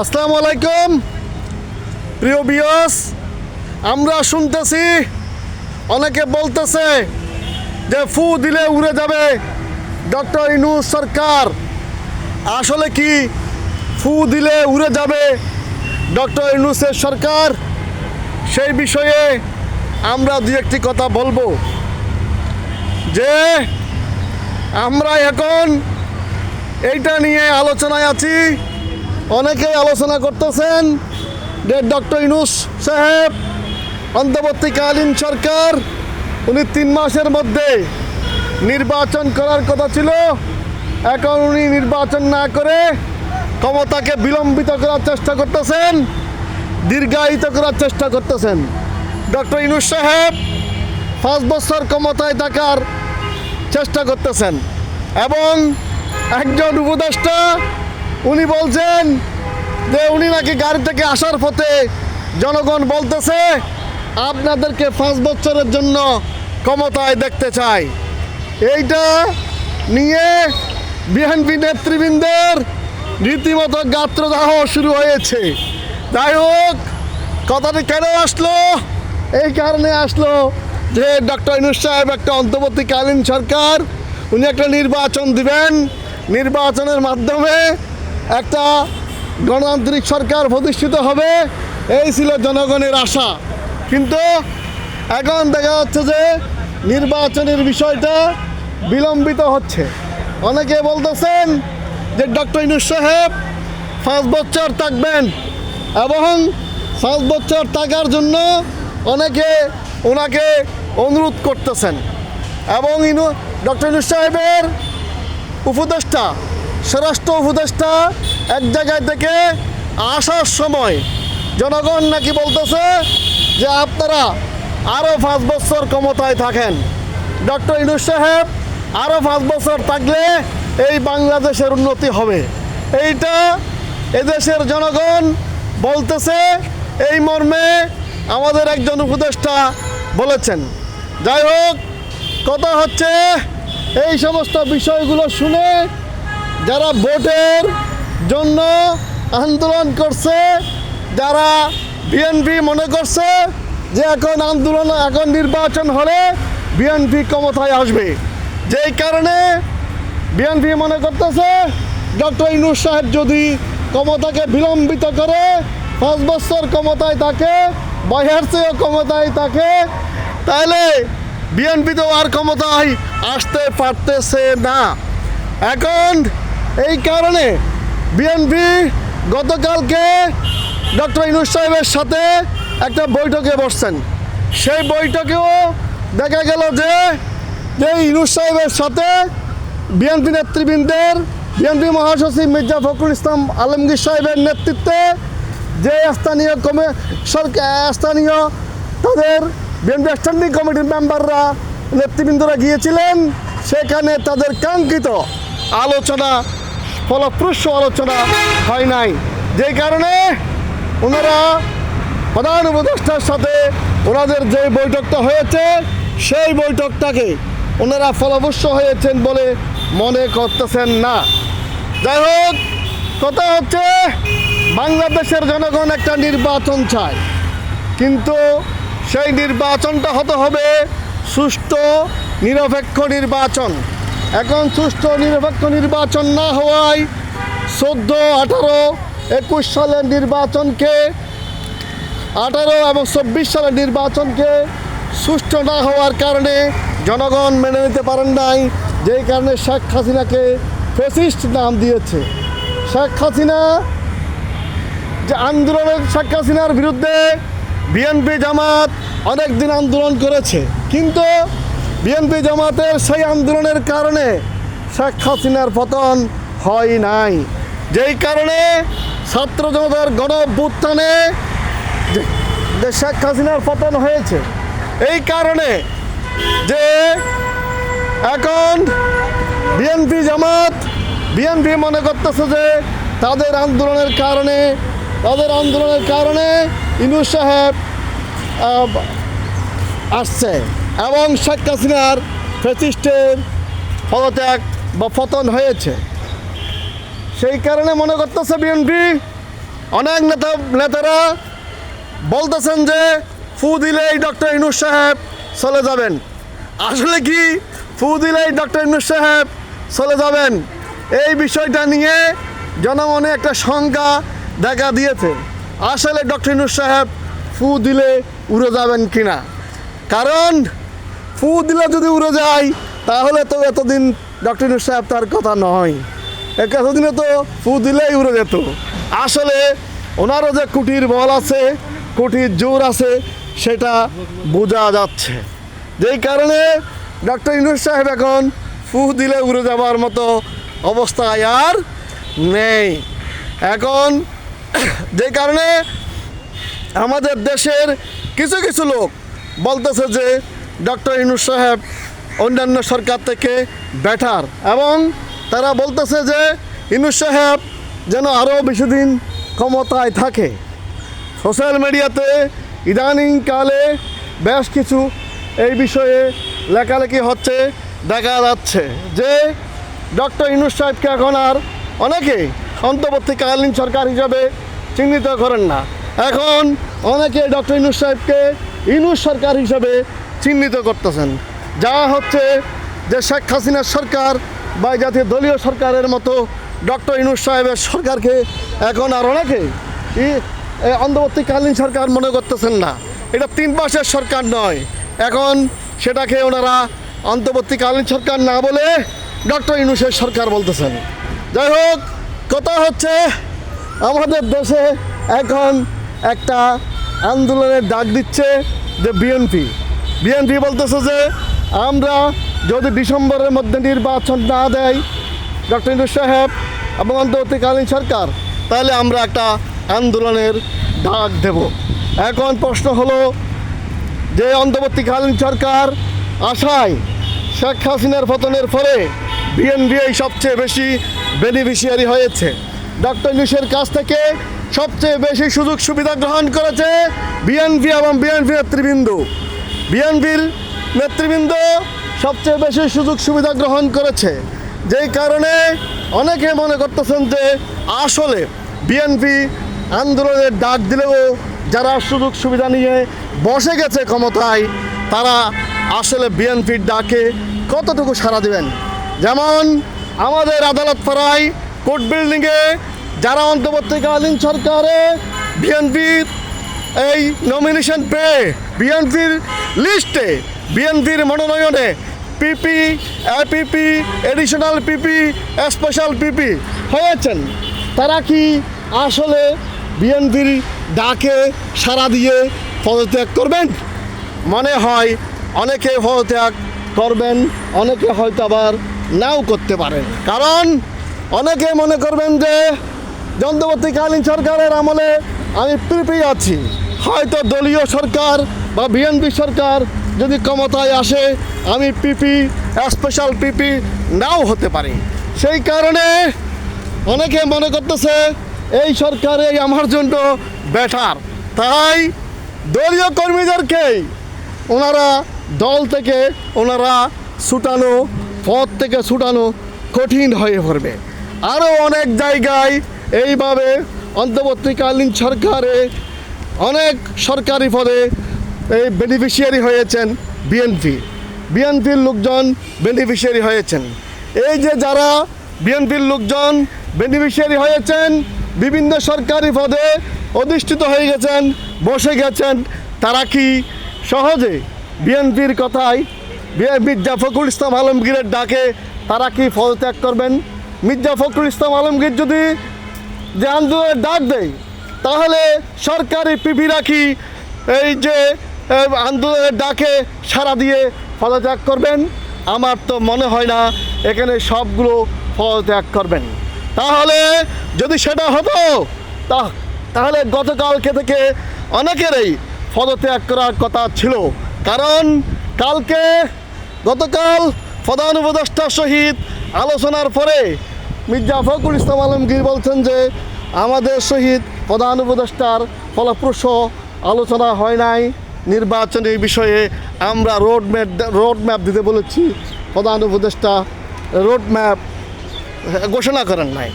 আসসালামু আলাইকুম। প্রিয় বিয়স আমরা শুনতেছি, অনেকে বলতেছে যে ফু দিলে উড়ে যাবে ডক্টর ইনুস সরকার। আসলে কি ফু দিলে উড়ে যাবে ডক্টর ইনুসের সরকার? সেই বিষয়ে আমরা দু একটি কথা বলব। যে আমরা এখন এইটা নিয়ে আলোচনায় আছি। অনেকেই আলোচনা করতেছেন যে ডক্টর ইনুস সাহেব, অন্তর্বর্তীকালীন সরকার, উনি তিন মাসের মধ্যে নির্বাচন করার কথা ছিল। এখন উনি নির্বাচন না করে ক্ষমতাকে বিলম্বিত করার চেষ্টা করতেছেন, দীর্ঘায়িত করার চেষ্টা করতেছেন। ডক্টর ইনুস সাহেব পাঁচ বছর ক্ষমতায় থাকার চেষ্টা করতেছেন এবং একজন উপদেষ্টা উনি বলছেন যে উনি নাকি গাড়ি থেকে আসার পথে জনগণ বলতেছে, আপনাদেরকে পাঁচ বছরের জন্য ক্ষমতায় দেখতে চাই। এইটা নিয়ে বিএনপি নেতৃবৃন্দের রীতিমতো গাত্রদাহ শুরু হয়েছে। যাই হোক, কথাটি কেন আসলো? এই কারণে আসলো যে ডক্টর ইনুস সাহেব একটা অন্তর্বর্তীকালীন সরকার, উনি একটা নির্বাচন দিবেন। নির্বাচনের মাধ্যমে একটা গণতান্ত্রিক সরকার প্রতিষ্ঠিত হবে, এই ছিল জনগণের আশা। কিন্তু এখন দেখা যাচ্ছে যে নির্বাচনের বিষয়টা বিলম্বিত হচ্ছে। অনেকে বলতেছেন যে ডক্টর ইনুস সাহেব পাঁচ বছর থাকবেন এবং পাঁচ বছর থাকার জন্য অনেকে ওনাকে অনুরোধ করতেছেন। এবং ইনু ডক্টর ইনুস সাহেবের উপদেষ্টা স্বরাষ্ট্র উপদেষ্টা এক জায়গায় থেকে আসার সময় জনগণ নাকি বলতেছে যে আপনারা আরও পাঁচ বছর ক্ষমতায় থাকেন। ডক্টর ইনুস সাহেব আরও পাঁচ বছর থাকলে এই বাংলাদেশের উন্নতি হবে। এইটা এদেশের জনগণ বলতেছে, এই মর্মে আমাদের একজন উপদেষ্টা বলেছেন। যাই হোক, কথা হচ্ছে এই সমস্ত বিষয়গুলো শুনে যারা ভোটের জন্য আন্দোলন করছে, যারা বিএনপি মনে করছে যে এখন আন্দোলন, এখন নির্বাচন হলে বিএনপি ক্ষমতায় আসবে। যেই কারণে বিএনপি মনে করতেছে, ডক্টর ইনুস সাহেব যদি ক্ষমতাকে বিলম্বিত করে, পাঁচ বছর ক্ষমতায় থাকে বাইরের চেয়েও ক্ষমতায় থাকে, তাহলে বিএনপি তো আর ক্ষমতায় আসতে পারতেছে না। এখন এই কারণে বিএনপি গতকালকে ডক্টর ইনুস সাহেবের সাথে একটা বৈঠকে বসছেন। সেই বৈঠকেও দেখা গেল যে যে ইনুস সাহেবের সাথে বিএনপি নেতৃবৃন্দের, বিএনপি মহাসচিব মির্জা ফখরুল ইসলাম আলমগীর সাহেবের নেতৃত্বে যে স্থানীয় কমে সরকার স্থানীয় তাদের বিএনপি স্ট্যান্ডিং কমিটির মেম্বাররা নেতৃবৃন্দরা গিয়েছিলেন। সেখানে তাদের কাঙ্ক্ষিত আলোচনা ফলপ্রসূ আলোচনা হয় নাই। যেই কারণে ওনারা প্রধান উপদেষ্টার সাথে ওনাদের যে বৈঠকটা হয়েছে, সেই বৈঠকটাকে ওনারা ফলপ্রসূ হয়েছেন বলে মনে করতেছেন না। যাই হোক, কথা হচ্ছে বাংলাদেশের জনগণ একটা নির্বাচন চায়। কিন্তু সেই নির্বাচনটা হতে হবে সুষ্ঠু, নিরপেক্ষ নির্বাচন। এখন সুষ্ঠু নিরপেক্ষ নির্বাচন না হওয়ায় চোদ্দ, আঠারো, একুশ সালের নির্বাচনকে, আঠারো এবং চব্বিশ সালের নির্বাচনকে সুষ্ঠু না হওয়ার কারণে জনগণ মেনে নিতে পারেন নাই, যেই কারণে শেখ হাসিনাকে ফেসিস্ট নাম দিয়েছে। শেখ হাসিনা যে আন্দোলনের, শেখ হাসিনার বিরুদ্ধে বিএনপি জামাত অনেক দিন আন্দোলন করেছে, কিন্তু বিএনপি জামাতের সেই আন্দোলনের কারণে শেখ হাসিনার পতন হয় নাই। যেই কারণে ছাত্র জনতার গণ অভ্যুত্থানে যে- শেখ হাসিনার পতন হয়েছে, এই কারণে যে এখন বিএনপি জামাত, বিএনপি মনে করতেছে যে তাদের আন্দোলনের কারণে, তাদের আন্দোলনের কারণে ইনু সাহেব আসছে। এবং শেখ হাসিনার ফেসিস্টের পদত্যাগ বা পতন হয়েছে। সেই কারণে মনে করতেছে বিএনপি অনেক নেতা, নেতারা বলতেছেন যে, ফু দিলেই ডক্টর ইনুস সাহেব চলে যাবেন। আসলে কি? ফু দিলেই ডক্টর ইনুস সাহেব চলে যাবেন। এই বিষয়টা নিয়ে জনমনে একটা শঙ্কা দেখা দিয়েছে। আসলে ডক্টর ইনুস সাহেব ফু দিলে উড়ে যাবেন কিনা? কারণ ফু দিলে যদি উড়ে যায়, তাহলে তো এতদিন ডক্টর সাহেব তার কথা নয়। এক এতদিনে তো ফু দিলেই উড়ে যেত। আসলে ওনারও যে কুটির বল আছে, কুটির জোর আছে, সেটা বোঝা যাচ্ছে। যেই কারণে ডক্টর ইনুস সাহেব এখন ফু দিলে উড়ে যাবার মতো অবস্থায় আর নেই। এখন যেই কারণে আমাদের দেশের কিছু কিছু লোক বলতেছে যে ডক্টর ইনুস সাহেব অন্যান্য সরকার থেকে বেটার এবং তারা বলতেছে যে ইনুস সাহেব যেন আরও বেশি দিন ক্ষমতায় থাকে। সোশ্যাল মিডিয়াতে ইদানিংকালে বেশ কিছু এই বিষয়ে লেখালেখি হচ্ছে, দেখা যাচ্ছে যে ডক্টর ইনুস সাহেবকে এখন আর অনেকে অন্তর্বর্তীকালীন সরকার হিসাবে চিহ্নিত করেন না। এখন অনেকে ডক্টর ইনুস সাহেবকে ইনুস সরকার হিসাবে চিহ্নিত করতেছেন। যা হচ্ছে যে শেখ হাসিনার সরকার বা জাতীয় দলীয় সরকারের মতো ডক্টর ইনুস সাহেবের সরকারকে এখন আর অনেকে অন্তর্বর্তীকালীন সরকার মনে করতেছেন না। এটা তিন মাসের সরকার নয়। এখন সেটাকে ওনারা অন্তর্বর্তীকালীন সরকার না বলে ডক্টর ইনুসের সরকার বলতেছেন। যাই হোক, কথা হচ্ছে আমাদের দেশে এখন একটা আন্দোলনের ডাক দিচ্ছে যে বিএনপি। বিএনপি বলতেছে যে আমরা যদি ডিসেম্বরের মধ্যে নির্বাচন না দেয়, ডক্টর ইন্দু সাহেব এবং অন্তর্বর্তীকালীন সরকার, তাহলে আমরা একটা আন্দোলনের ডাক দেব। এখন প্রশ্ন হলো যে অন্তর্বর্তীকালীন সরকার আশায় শেখ হাসিনার পতনের ফলে বিএনপি সবচেয়ে বেশি বেনিফিশিয়ারি হয়েছে। ডক্টর ইউনুসের কাছ থেকে সবচেয়ে বেশি সুযোগ সুবিধা গ্রহণ করেছে বিএনপি এবং বিএনপি নেতৃবৃন্দ। বিএনপির নেতৃবৃন্দ সবচেয়ে বেশি সুযোগ সুবিধা গ্রহণ করেছে। যেই কারণে অনেকে মনে করতেছেন যে আসলে বিএনপি আন্দোলনের ডাক দিলেও যারা সুযোগ সুবিধা নিয়ে বসে গেছে ক্ষমতায়, তারা আসলে বিএনপির ডাকে কতটুকু সাড়া দেবেন? যেমন আমাদের আদালত পাড়ায় কোর্ট বিল্ডিংয়ে যারা অন্তর্বর্তীকালীন সরকারে বিএনপির এই নমিনেশন পেয়ে বিএনপির লিস্টে, বিএনপির মনোনয়নে PP, APP, additional PP, special PP হয়েছেন। তারা কি আসলে বিএনপির ডাকে সাড়া দিয়ে পদত্যাগ করবেন? মনে হয় অনেকে পদত্যাগ করবেন, অনেকে হয়তো আবার নাও করতে পারেন। কারণ অনেকে মনে করবেন যে যন্ত্রবর্তীকালীন সরকারের আমলে আমি পিপি আছি। হয়তো দলীয় সরকার বা বিএনপি সরকার যদি ক্ষমতায় আসে, আমি পিপি স্পেশাল পিপি নাও হতে পারি। সেই কারণে অনেকে মনে করতেছে, এই সরকারই আমার জন্য বেটার তাই দলীয় কর্মীদেরকেই ওনারা দল থেকে ওনারা ছুটানো, পথ থেকে ছুটানো কঠিন হয়ে পড়বে। আরও অনেক জায়গায় এইভাবে অন্তর্বর্তীকালীন সরকারে অনেক সরকারি পদে এই বেনিফিশিয়ারি হয়েছেন বিএনপি বিএনপির লোকজন বেনিফিশিয়ারি হয়েছেন। এই যে যারা বিএনপির লোকজন বেনিফিশিয়ারি হয়েছেন, বিভিন্ন সরকারি পদে অধিষ্ঠিত হয়ে গেছেন, বসে গেছেন, তারা কি সহজে বিএনপির কথায় মির্জা ফখরুল ইসলাম আলমগীরের ডাকে তারা কি পদত্যাগ করবেন? মির্জা ফখরুল ইসলাম আলমগীর যদি যে আন্দোলনের ডাক দেয়, তাহলে সরকারি পিপিরা কি এই যে আন্দোলনের ডাকে সারা দিয়ে পদত্যাগ করবেন। আমার তো মনে হয় না এখানে সবগুলো পদত্যাগ করবেন। তাহলে যদি সেটা হতো, তা তাহলে গতকালকে থেকে অনেকেরই পদত্যাগ করার কথা ছিল। কারণ কালকে গতকাল প্রধান উপদেষ্টার সহিত আলোচনার পরে মির্জা ফখরুল ইসলাম আলমগীর বলছেন যে, আমাদের সহিত প্রধান উপদেষ্টার ফলপ্রসূ আলোচনা হয় নাই। নির্বাচনের বিষয়ে আমরা রোড ম্যাপ রোড ম্যাপ দিতে বলেছি। প্রধান উপদেষ্টা রোড ম্যাপ ঘোষণা করেন নাই।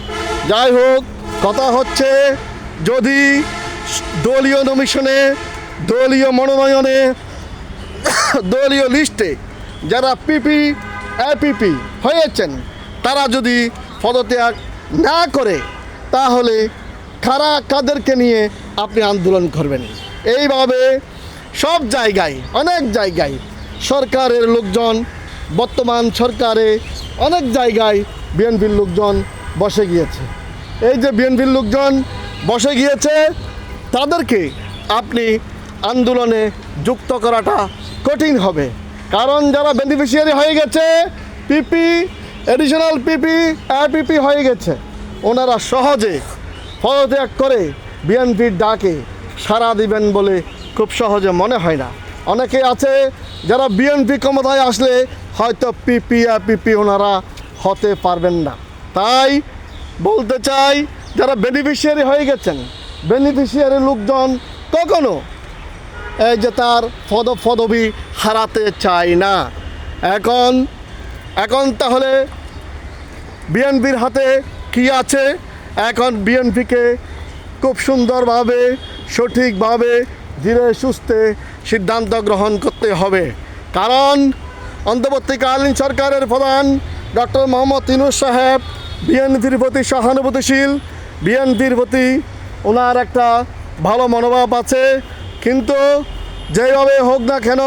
যাই হোক, কথা হচ্ছে যদি দলীয় নমিশনে দলীয় মনোনয়নে, দলীয় লিস্টে যারা পিপি এপিপি হয়েছেন, তারা যদি পদত্যাগ না করে, তাহলে কারা কাদেরকে নিয়ে আপনি আন্দোলন করবেন? এইভাবে সব জায়গায়, অনেক জায়গায় সরকারের লোকজন, বর্তমান সরকারে অনেক জায়গায় বিএনপির লোকজন বসে গিয়েছে। এই যে বিএনপির লোকজন বসে গিয়েছে, তাদেরকে আপনি আন্দোলনে যুক্ত করাটা কঠিন হবে। কারণ যারা বেনিফিশিয়ারি হয়ে গেছে, পিপি এডিশনাল পিপি পিপি হয়ে গেছে, ওনারা সহজে পদত্যাগ করে বিএনপির ডাকে সাড়া দিবেন বলে খুব সহজে মনে হয় না। অনেকে আছে যারা বিএনপি ক্ষমতায় আসলে হয়তো পিপি আর পিপি ওনারা হতে পারবেন না। তাই বলতে চাই, যারা বেনিফিশিয়ারি হয়ে গেছেন বেনিফিশিয়ারি লোকজন কখনো এই যে তার পদ পদবি হারাতে চায় না। এখন এখন তাহলে বিএনপির হাতে কি আছে? এখন বিএনপিকে খুব সুন্দরভাবে, সঠিকভাবে ধীরে সুস্থে সিদ্ধান্ত গ্রহণ করতে হবে। কারণ অন্তর্বর্তীকালীন সরকারের প্রধান ডক্টর মোহাম্মদ তিনুর সাহেব, বিএনপির প্রতি সহানুভূতিশীল, বিএনপির প্রতি ওনার একটা ভালো মনোভাব আছে। কিন্তু যেভাবে হোক না কেন,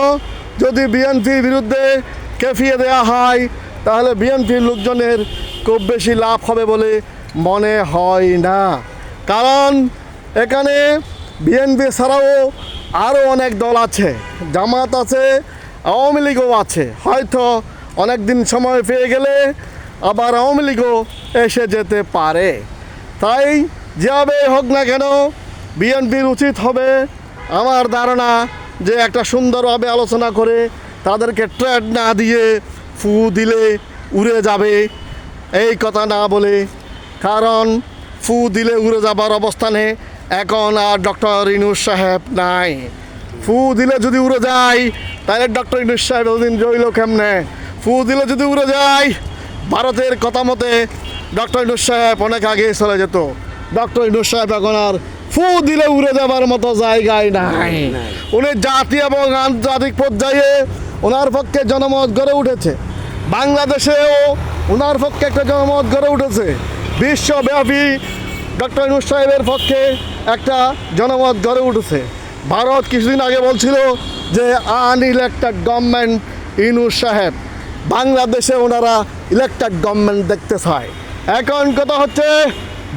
যদি বিএনপির বিরুদ্ধে কেফিয়ে দেওয়া হয়, তাহলে বিএনপির লোকজনের খুব বেশি লাভ হবে বলে মনে হয় না। কারণ এখানে বিএনপি ছাড়াও আরও অনেক দল আছে, জামাত আছে, আওয়ামী লীগও আছে। হয়তো অনেক দিন সময় পেয়ে গেলে আবার আওয়ামী লীগও এসে যেতে পারে। তাই যেভাবে হোক না কেন বিএনপির উচিত হবে আমার ধারণা যে একটা সুন্দরভাবে আলোচনা করে তাদেরকে ট্রেড না দিয়ে ফু দিলে উড়ে যাবে। এই কথা না বলে, কারণ ফু দিলে উড়ে যাবার অবস্থানে এখন আর ডক্টর ইনুস সাহেব নাই। ফু দিলে যদি উড়ে যায় তাহলে ডক্টর ইনুস সাহেব ওদিন রইল কেমনে? ফু দিলে যদি উড়ে যায়, ভারতের কথা মতে ডক্টর ইনুস সাহেব অনেক আগে চলে যেত। ডক্টর ইনুস সাহেব এখন আর ফু দিলে উড়ে যাবার মতো জায়গায় নাই। উনি জাতি এবং আন্তর্জাতিক পর্যায়ে ওনার পক্ষে জনমত গড়ে উঠেছে। বাংলাদেশেও ওনার পক্ষে একটা জনমত গড়ে উঠেছে। বিশ্বব্যাপী ডক্টর ইনুস সাহেবের পক্ষে একটা জনমত গড়ে উঠেছে। ভারত কিছুদিন আগে বলছিল যে আন আনইলেক্টেড গভর্নমেন্ট ইনুস সাহেব, বাংলাদেশে ওনারা ইলেকটেড গভর্নমেন্ট দেখতে চায়। এখন কথা হচ্ছে,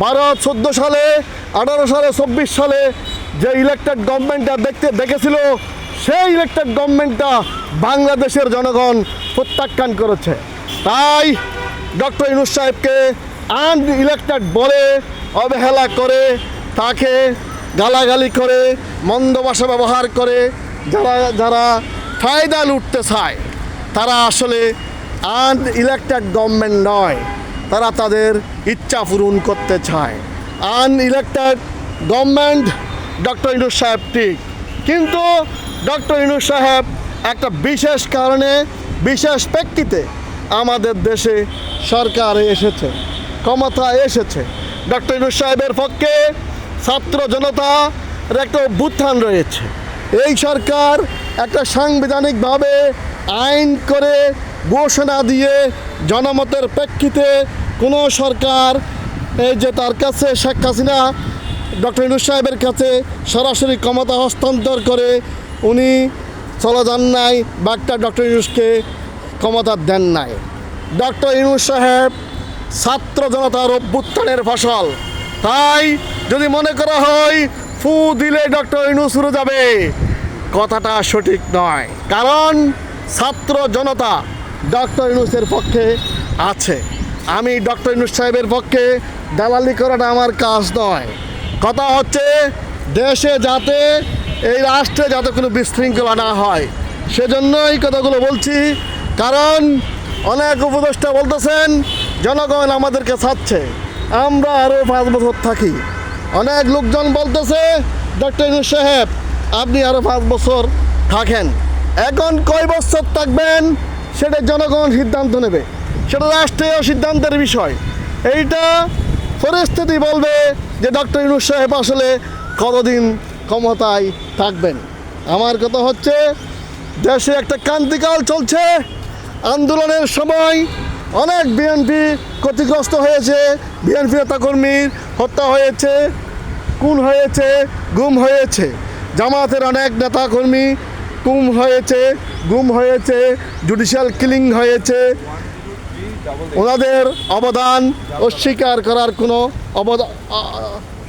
ভারত চোদ্দ সালে, আঠারো সালে, চব্বিশ সালে যে ইলেকটেড গভর্নমেন্টটা দেখতে, দেখেছিল, সেই ইলেকটেড গভর্নমেন্টটা বাংলাদেশের জনগণ প্রত্যাখ্যান করেছে। তাই ডক্টর ইনুস সাহেবকে আন ইলেকটেড বলে অবহেলা করে তাকে গালাগালি করে, মন্দ ভাষা ব্যবহার করে, যারা যারা ফায়দা লুটতে চায়, তারা আসলে আন ইলেকটেড গভর্নমেন্ট নয়, তারা তাদের ইচ্ছা পূরণ করতে চায়। Unelected government doctor Yunus সাহেব ঠিক। কিন্তু ডক্টর ইনুস সাহেব একটা বিশেষ কারণে, বিশেষ প্রেক্ষিতে আমাদের দেশে সরকার এসেছে, ক্ষমতা এসেছে। ডক্টর ইনুস সাহেবের পক্ষে ছাত্র জনতার একটা অভ্যুত্থান রয়েছে। এই সরকার একটা সাংবিধানিকভাবে আইন করে ঘোষণা দিয়ে জনমতের প্রেক্ষিতে কোনো সরকার, এই যে তার কাছে শেখ হাসিনা, ডক্টর ইনুস সাহেবের কাছে সরাসরি ক্ষমতা হস্তান্তর করে উনি চলে যান নাই বা একটা ডক্টর ইনুসকে ক্ষমতা দেন নাই। ডক্টর ইনুস সাহেব ছাত্র জনতার অভ্যুত্থানের ফসল। তাই যদি মনে করা হয়, ফু দিলে ডক্টর উড়ে যাবে। কথাটা সঠিক নয়, কারণ ছাত্র জনতা ডক্টর ইনুসের পক্ষে আছে। আমি ডক্টর ইনুস সাহেবের পক্ষে দালালি করাটা আমার কাজ নয়। কথা হচ্ছে, দেশে যাতে, এই রাষ্ট্রে যাতে কোনো বিশৃঙ্খলা না হয়। সেজন্য এই কথাগুলো বলছি, কারণ অনেক উপদেষ্টা বলতেছেন, জনগণ আমাদেরকে ছাড়ছে। আমরা আরও পাঁচ বছর থাকি। অনেক লোকজন বলতেছে ডক্টর ইনুস সাহেব, আপনি আরও পাঁচ বছর থাকেন। এখন কয় বছর থাকবেন? সেটা জনগণ সিদ্ধান্ত নেবে। সেটা রাষ্ট্রীয় সিদ্ধান্তের বিষয়। এইটা পরিস্থিতি বলবে যে ডক্টর ইনুস সাহেব আসলে কতদিন ক্ষমতায় থাকবেন। আমার কথা হচ্ছে, দেশে একটা ক্রান্তিকাল চলছে, আন্দোলনের সময় অনেক বিএনপি ক্ষতিগ্রস্ত হয়েছে। বিএনপি নেতাকর্মীর হত্যা হয়েছে, খুন হয়েছে, গুম হয়েছে। জামাতের অনেক নেতাকর্মী গুম হয়েছে গুম হয়েছে জুডিশিয়াল কিলিং হয়েছে। ওনাদের অবদান অস্বীকার করার কোনো অবদান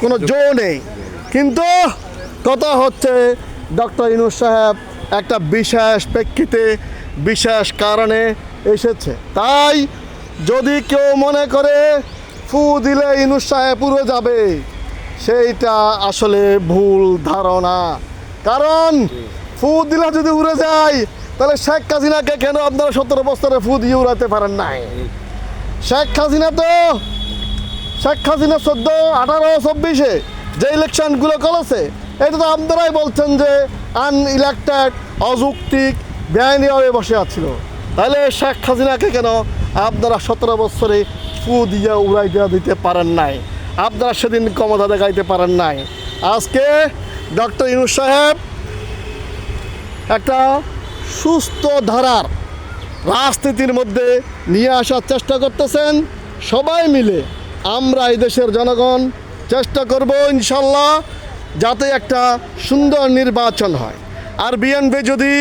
কোনো জো নেই। কিন্তু কথা হচ্ছে, ডক্টর ইনুস সাহেব একটা বিশেষ প্রেক্ষিতে, বিশেষ কারণে এসেছে। তাই যদি কেউ মনে করে, ফু দিলে ইনুস সাহেব পুরো যাবে সেইটা আসলে ভুল ধারণা। কারণ ফু দিলে যদি উড়ে যায়, তাহলে শেখ হাসিনাকে কেন আপনারা সতেরো বছরে ফু দিয়ে উড়াতে পারেন নাই? শেখ হাসিনা তো, শেখ হাসিনা চোদ্দ, আঠারো, চব্বিশে যে ইলেকশনগুলো করেছে, এটা তো আপনারাই বলছেন যে আনইলেক্টেড, অযৌক্তিক, বেআইনিভাবে বসে আছিল। তাহলে শেখ হাসিনাকে কেন আপনারা সতেরো বছরে ফু দিয়ে উড়াই দেওয়া দিতে পারেন নাই? আপনারা সেদিন ক্ষমতা দেখাইতে পারেন নাই। আজকে ডক্টর ইনুস সাহেব একটা সুস্থ ধারার রাজনীতির মধ্যে নিয়ে আসার চেষ্টা করতেছেন। সবাই মিলে আমরা এই দেশের জনগণ চেষ্টা করব ইনশাল্লাহ যাতে একটা সুন্দর নির্বাচন হয়। আর বিএনপি যদি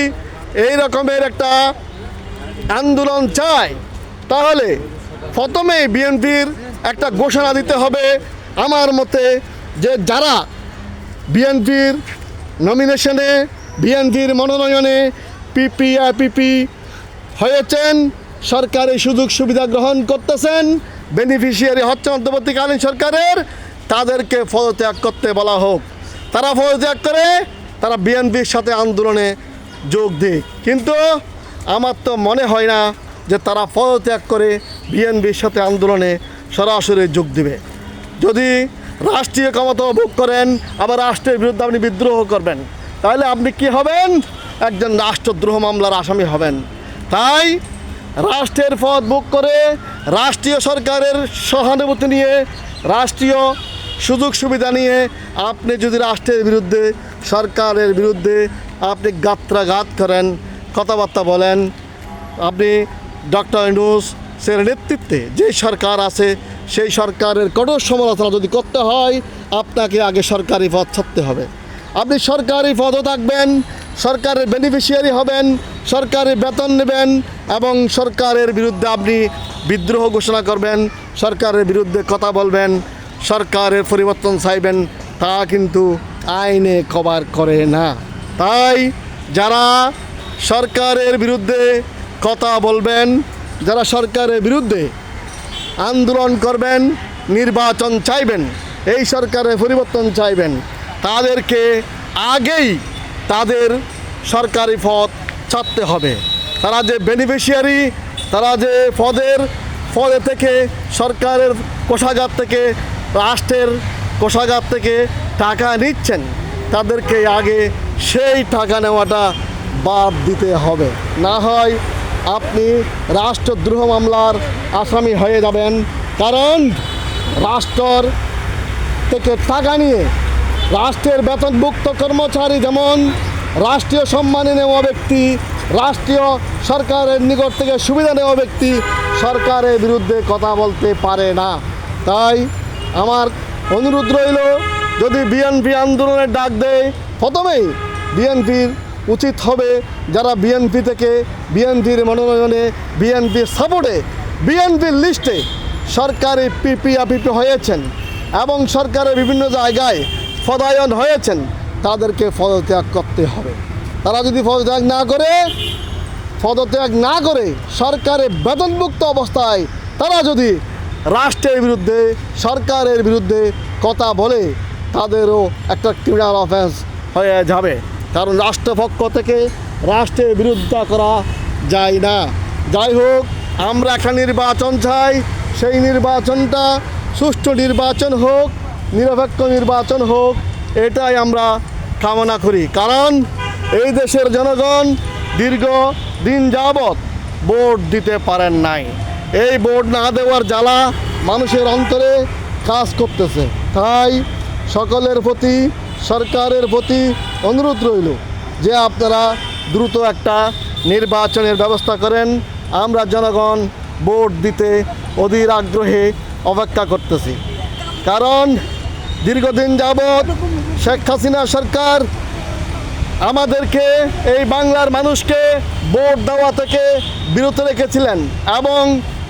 এই রকমের একটা আন্দোলন চায়, তাহলে প্রথমেই বিএনপির একটা ঘোষণা দিতে হবে আমার মতে যে যারা বিএনপির নমিনেশনে বিএনপির মনোনয়নে পিপিআইপিপি হয়েছেন, সরকারি সুযোগ সুবিধা গ্রহণ করতেছেন বেনিফিশিয়ারি হচ্ছে অন্তর্বর্তীকালীন সরকারের, তাদেরকে পদত্যাগ করতে বলা হোক। তারা পদত্যাগ করে তারা বিএনপির সাথে আন্দোলনে যোগ দিক। কিন্তু আমার তো মনে হয় না যে তারা পদত্যাগ করে বিএনপির সাথে আন্দোলনে সরাসরি যোগ দিবে। যদি রাষ্ট্রীয় ক্ষমতা ভোগ করেন, আবার রাষ্ট্রের বিরুদ্ধে আপনি বিদ্রোহ করবেন, তাহলে আপনি কি হবেন? একজন রাষ্ট্রদ্রোহ মামলার আসামি হবেন। তাই রাষ্ট্রের পদ ভোগ করে রাষ্ট্রীয় সরকারের সহানুভূতি নিয়ে, রাষ্ট্রীয় সুযোগ সুবিধা নিয়ে আপনি যদি রাষ্ট্রের বিরুদ্ধে, সরকারের বিরুদ্ধে আপনি গাত্রাঘাত করেন কথাবার্তা বলেন, আপনি ডক্টর ইনুস সের নেতৃত্বে যে সরকার আছে, সেই সরকারের কঠোর সমালোচনা যদি করতে হয়, আপনাকে আগে সরকারি পদ ছাড়তে হবে। আপনি সরকারি পদও থাকবেন, সরকারের বেনিফিশিয়ারি হবেন সরকারি বেতন নেবেন এবং সরকারের বিরুদ্ধে আপনি বিদ্রোহ ঘোষণা করবেন, সরকারের বিরুদ্ধে কথা বলবেন, সরকারের পরিবর্তন চাইবেন, তা কিন্তু আইনে কভার করে না। তাই যারা সরকারের বিরুদ্ধে কথা বলবেন, যারা সরকারের বিরুদ্ধে আন্দোলন করবেন, নির্বাচন চাইবেন, এই সরকারের পরিবর্তন চাইবেন, তাদেরকে আগেই তাদের সরকারি পদ ছাড়তে হবে। তারা যে বেনিফিশিয়ারি তারা যে পদের, পদে থেকে সরকারের কোষাগার থেকে, রাষ্ট্রের কোষাগার থেকে টাকা নিচ্ছেন, তাদেরকে আগে সেই টাকা নেওয়াটা বাদ দিতে হবে। না হয় আপনি রাষ্ট্রদ্রোহ মামলার আসামি হয়ে যাবেন। কারণ রাষ্ট্রর থেকে টাকা নিয়ে রাষ্ট্রের বেতনভুক্ত কর্মচারী যেমন রাষ্ট্রীয় সম্মানে নেওয়া ব্যক্তি, রাষ্ট্রীয় সরকারের নিকট থেকে সুবিধা নেওয়া ব্যক্তি সরকারের বিরুদ্ধে কথা বলতে পারে না। তাই আমার অনুরোধ রইল, যদি বিএনপি আন্দোলনের ডাক দেয়, প্রথমেই বিএনপির উচিত হবে যারা বিএনপি থেকে বিএনপির মনোনয়নে বিএনপির সাপোর্টে বিএনপির লিস্টে সরকারি পিপিআপিপি হয়েছেন এবং সরকারের বিভিন্ন জায়গায় পদায়ন হয়েছেন, তাদেরকে পদত্যাগ করতে হবে। তারা যদি পদত্যাগ না করে, পদত্যাগ না করে সরকারের বেতনমুক্ত অবস্থায় তারা যদি রাষ্ট্রের বিরুদ্ধে, সরকারের বিরুদ্ধে কথা বলে, তাদেরও একটা ক্রিমিনাল অফেন্স হয়ে যাবে। কারণ রাষ্ট্রপক্ষ থেকে রাষ্ট্রের বিরুদ্ধে করা যায় না। যাই হোক, আমরা একটা নির্বাচন চাই। সেই নির্বাচনটা সুষ্ঠু নির্বাচন হোক, নিরপেক্ষ নির্বাচন হোক, এটাই আমরা কামনা করি। কারণ এই দেশের জনগণ দীর্ঘ দিন যাবৎ ভোট দিতে পারেন নাই। এই ভোট না দেওয়ার জ্বালা মানুষের অন্তরে কাজ করতেছে। তাই সকলের প্রতি সরকারের প্রতি অনুরোধ রইল যে আপনারা দ্রুত একটা নির্বাচনের ব্যবস্থা করেন। আমরা জনগণ ভোট দিতে অধীর আগ্রহে অপেক্ষা করতেছি। কারণ দীর্ঘদিন যাবৎ শেখ হাসিনা সরকার আমাদেরকে, এই বাংলার মানুষকে ভোট দেওয়া থেকে বিরত রেখেছিলেন এবং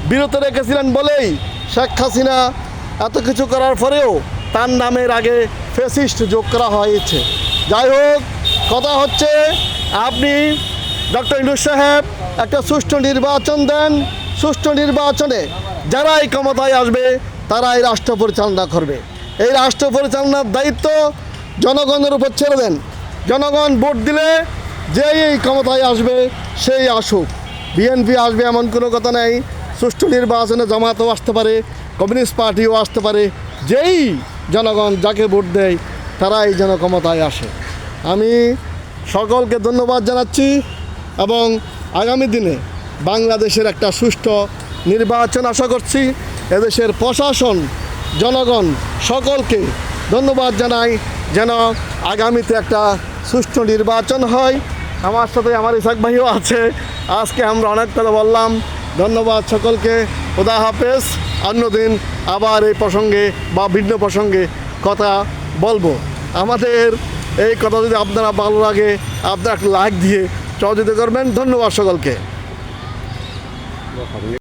বিরত রেখেছিলেন বলেই শেখ হাসিনা এত কিছু করার পরেও তার নামের আগে ফেসিস্ট যোগ করা হয়েছে। যাই হোক, কথা হচ্ছে, আপনি ডক্টর ইনুস সাহেব একটা সুষ্ঠু নির্বাচন দেন। সুষ্ঠু নির্বাচনে যারাই ক্ষমতায় আসবে, তারাই রাষ্ট্র পরিচালনা করবে। এই রাষ্ট্র পরিচালনার দায়িত্ব জনগণের উপর ছেড়ে দেন। জনগণ ভোট দিলে যেই এই ক্ষমতায় আসবে, সেই আসুক। বিএনপি আসবে এমন কোনো কথা নেই। সুষ্ঠু নির্বাচনে জামাতও আসতে পারে কমিউনিস্ট পার্টিও আসতে পারে, যেই জনগণ যাকে ভোট দেয় তারাই যেন ক্ষমতায় আসে। আমি সকলকে ধন্যবাদ জানাচ্ছি এবং আগামী দিনে বাংলাদেশের একটা সুষ্ঠু নির্বাচন আশা করছি। এদেশের প্রশাসন, জনগণ সকলকে ধন্যবাদ জানাই যেন আগামীতে একটা সুষ্ঠু নির্বাচন হয়। আমার সাথে আমার ইসাক ভাইও আছে, আজকে আমরা অনেক কথা বললাম। ধন্যবাদ সকলকে, খোদা হাফেজ। অন্যদিন আবার এই প্রসঙ্গে বা ভিন্ন প্রসঙ্গে কথা বলব। আমাদের এই কথা যদি আপনারা ভালো লাগে, আপনারা একটা লাইক দিয়ে সহযোগিতা করবেন। ধন্যবাদ সকলকে।